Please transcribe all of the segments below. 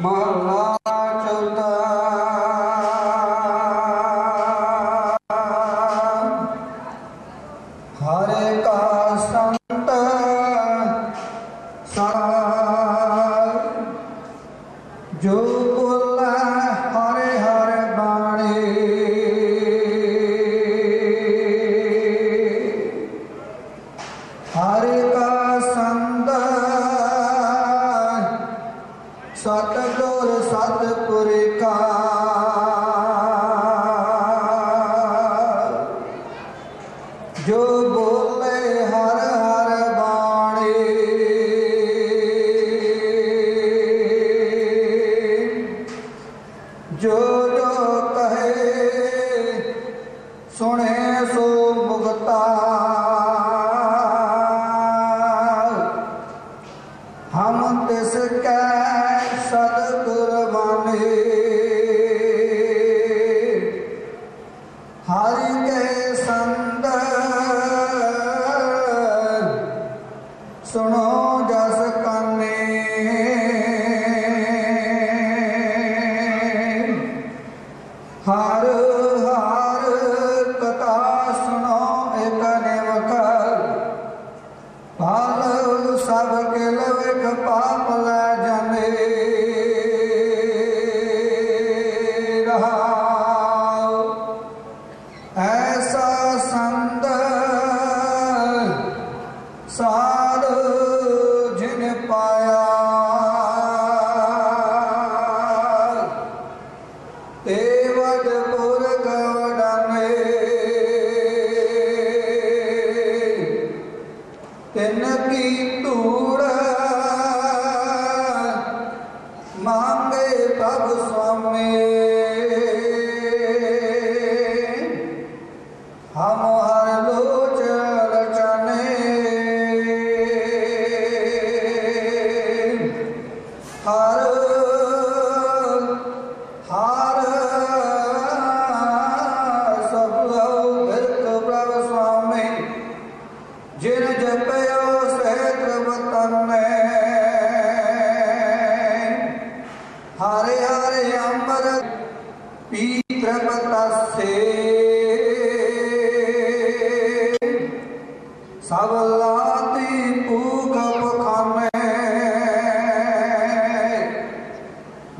ਮਹਲਾ ਚੌਥਾ ਹਰੇ ਕਾ ਸੰਤ ਸਾਰ ਜੋ ਸਤਿਗੁਰ ਸਤਿਪੁਰ ਕਾ। ਜੋ ਹਰਿ ਕੇ ਸੰਦ ਸੁਣੋ ਜਸ ਕਾਨੇ ਹਰ ਹਰ ਕਥਾ ਸੁਣੋ ਇਕ ਨਿਵਕਰ ਭਾਲ ਸਭ ਕੇ ਲਵਿਕ ਪਾਪ ਲੈ ਜਾਂਦੇ। ਰਹਾਉ ਸਾਧ ਜਿਨ ਪਾਇਆ। ਤੇ ਵਡ ਪੁਰਖ ਵਡਾਨੇ ਤਿਨ ਕੀ ਧੂੜ ਹਰੇ ਹਰੇ ਅੰਮ੍ਰਿਤ ਪੀ ਬਤਸੇ ਸਭ ਲਾਤੀ ਭੂਖ ਪਖਾਨੇ।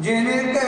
ਜਿਨ ਕੇ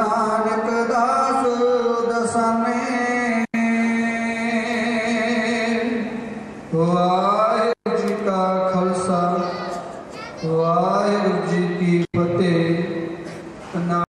ਨਾਨਕ ਦਾਸ ਦਸਾਨੇ। ਵਾਹਿਗੁਰੂ ਜੀ ਕਾ ਖਾਲਸਾ ਵਾਹਿਗੁਰੂ ਜੀ ਕੀ